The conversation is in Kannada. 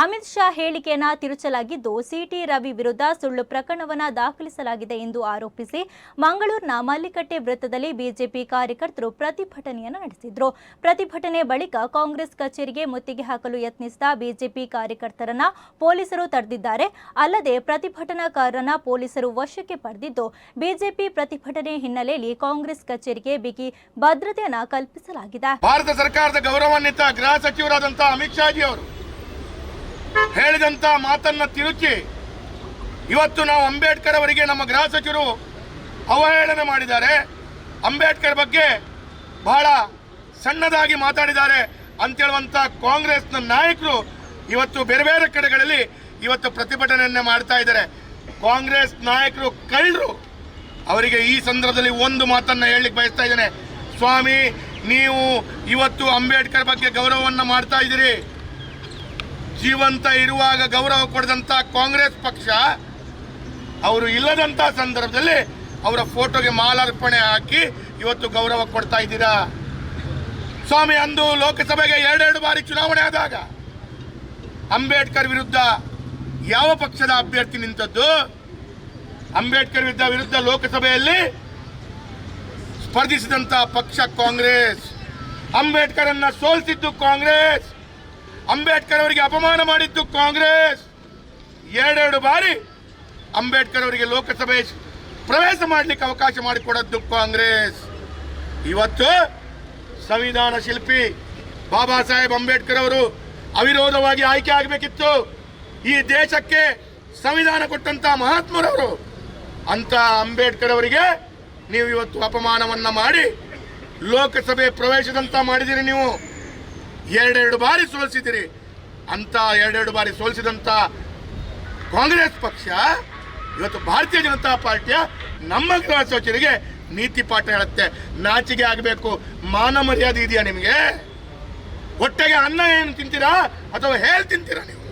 ಅಮಿತ್ ಶಾ ಹೇಳಿಕೆಯನ್ನು ತಿರುಚಲಾಗಿದ್ದು, ಸಿಟಿ ರವಿ ವಿರುದ್ಧ ಸುಳ್ಳು ಪ್ರಕರಣವನ್ನ ದಾಖಲಿಸಲಾಗಿದೆ ಎಂದು ಆರೋಪಿಸಿ ಮಂಗಳೂರಿನ ಮಲ್ಲಿಕಟ್ಟೆ ವೃತ್ತದಲ್ಲಿ ಬಿಜೆಪಿ ಕಾರ್ಯಕರ್ತರು ಪ್ರತಿಭಟನೆಯನ್ನು ನಡೆಸಿದ್ರು. ಪ್ರತಿಭಟನೆ ಬಳಿಕ ಕಾಂಗ್ರೆಸ್ ಕಚೇರಿಗೆ ಮುತ್ತಿಗೆ ಹಾಕಲು ಯತ್ನಿಸಿದ ಬಿಜೆಪಿ ಕಾರ್ಯಕರ್ತರನ್ನ ಪೊಲೀಸರು ತಡೆದಿದ್ದಾರೆ. ಅಲ್ಲದೆ ಪ್ರತಿಭಟನಾಕಾರರನ್ನ ಪೊಲೀಸರು ವಶಕ್ಕೆ ಪಡೆದಿದ್ದು, ಬಿಜೆಪಿ ಪ್ರತಿಭಟನೆ ಹಿನ್ನೆಲೆಯಲ್ಲಿ ಕಾಂಗ್ರೆಸ್ ಕಚೇರಿಗೆ ಬಿಗಿ ಭದ್ರತೆಯನ್ನು ಕಲ್ಪಿಸಲಾಗಿದೆ. ಭಾರತ ಸರ್ಕಾರದ ಗೌರವಾನ್ವಿತ ಗೃಹ ಸಚಿವರಾದಂತಹ ಅಮಿತ್ ಶಾಜಿ ಅವರು ಹೇಳಿದಂತ ಮಾತನ್ನ ತಿರುಚಿ ಇವತ್ತು ನಾವು ಅಂಬೇಡ್ಕರ್ ಅವರಿಗೆ ನಮ್ಮ ಗೃಹ ಸಚಿವರು ಅವಹೇಳನ ಮಾಡಿದ್ದಾರೆ. ಅಂಬೇಡ್ಕರ್ ಬಗ್ಗೆ ಬಹಳ ಸಣ್ಣದಾಗಿ ಮಾತಾಡಿದ್ದಾರೆ ಅಂತೇಳುವಂಥ ಕಾಂಗ್ರೆಸ್ನ ನಾಯಕರು ಇವತ್ತು ಬೇರೆ ಬೇರೆ ಕಡೆಗಳಲ್ಲಿ ಇವತ್ತು ಪ್ರತಿಭಟನೆಯನ್ನೇ ಮಾಡ್ತಾ ಇದ್ದಾರೆ. ಕಾಂಗ್ರೆಸ್ ನಾಯಕರು ಕಳ್ಳರು. ಅವರಿಗೆ ಈ ಸಂದರ್ಭದಲ್ಲಿ ಒಂದು ಮಾತನ್ನ ಹೇಳಲಿಕ್ಕೆ ಬಯಸ್ತಾ ಇದ್ದೇನೆ. ಸ್ವಾಮಿ, ನೀವು ಇವತ್ತು ಅಂಬೇಡ್ಕರ್ ಬಗ್ಗೆ ಗೌರವವನ್ನು ಮಾಡ್ತಾ ಇದ್ದೀರಿ. ಜೀವಂತ ಇರುವಾಗ ಗೌರವ ಕೊಡದಂತ ಕಾಂಗ್ರೆಸ್ ಪಕ್ಷ, ಅವರು ಇಲ್ಲದಂತ ಸಂದರ್ಭದಲ್ಲಿ ಅವರ ಫೋಟೋಗೆ ಮಾಲಾರ್ಪಣೆ ಹಾಕಿ ಇವತ್ತು ಗೌರವ ಕೊಡ್ತಾ ಇದ್ದೀರಾ? ಸ್ವಾಮಿ, ಅಂದು ಲೋಕಸಭೆಗೆ ಎರಡೆರಡು ಬಾರಿ ಚುನಾವಣೆ ಆದಾಗ ಅಂಬೇಡ್ಕರ್ ವಿರುದ್ಧ ಯಾವ ಪಕ್ಷದ ಅಭ್ಯರ್ಥಿ ನಿಂತದ್ದು? ಅಂಬೇಡ್ಕರ್ ವಿರುದ್ಧ ವಿರುದ್ಧ ಲೋಕಸಭೆಯಲ್ಲಿ ಸ್ಪರ್ಧಿಸಿದಂತ ಪಕ್ಷ ಕಾಂಗ್ರೆಸ್ ಅಂಬೇಡ್ಕರ್ ಅನ್ನ ಸೋಲಿಸಿದ್ದು ಕಾಂಗ್ರೆಸ್. ಅಂಬೇಡ್ಕರ್ ಅವರಿಗೆ ಅಪಮಾನ ಮಾಡಿದ್ದು ಕಾಂಗ್ರೆಸ್. ಎರಡೆರಡು ಬಾರಿ ಅಂಬೇಡ್ಕರ್ ಅವರಿಗೆ ಲೋಕಸಭೆ ಪ್ರವೇಶ ಮಾಡಲಿಕ್ಕೆ ಅವಕಾಶ ಮಾಡಿಕೊಡದ್ದು ಕಾಂಗ್ರೆಸ್. ಇವತ್ತು ಸಂವಿಧಾನ ಶಿಲ್ಪಿ ಬಾಬಾ ಸಾಹೇಬ್ ಅಂಬೇಡ್ಕರ್ ಅವರು ಅವಿರೋಧವಾಗಿ ಆಯ್ಕೆ ಆಗಬೇಕಿತ್ತು. ಈ ದೇಶಕ್ಕೆ ಸಂವಿಧಾನ ಕೊಟ್ಟಂತ ಮಹಾತ್ಮರವರು, ಅಂತ ಅಂಬೇಡ್ಕರ್ ಅವರಿಗೆ ನೀವು ಇವತ್ತು ಅಪಮಾನವನ್ನ ಮಾಡಿ ಲೋಕಸಭೆ ಪ್ರವೇಶದಂತ ಮಾಡಿದಿರಿ ನೀವು. ಎರಡೆರಡು ಬಾರಿ ಸೋಲಿಸಿದಿರಿ ಅಂತ ಎರಡೆರಡು ಬಾರಿ ಸೋಲಿಸಿದಂತ ಕಾಂಗ್ರೆಸ್ ಪಕ್ಷ ಇವತ್ತು ಭಾರತೀಯ ಜನತಾ ಪಾರ್ಟಿಯ ನಮ್ಮ ಗೃಹ ಸಚಿವರಿಗೆ ನೀತಿ ಪಾಠ ಹೇಳುತ್ತೆ. ನಾಚಿಗೆ ಆಗಬೇಕು. ಮಾನ ಮರ್ಯಾದೆ ಇದೆಯಾ ನಿಮಗೆ? ಹೊಟ್ಟೆಗೆ ಅನ್ನ ಏನು ತಿಂತೀರಾ ಅಥವಾ ಹೇಳಿ ತಿಂತೀರಾ ನೀವು?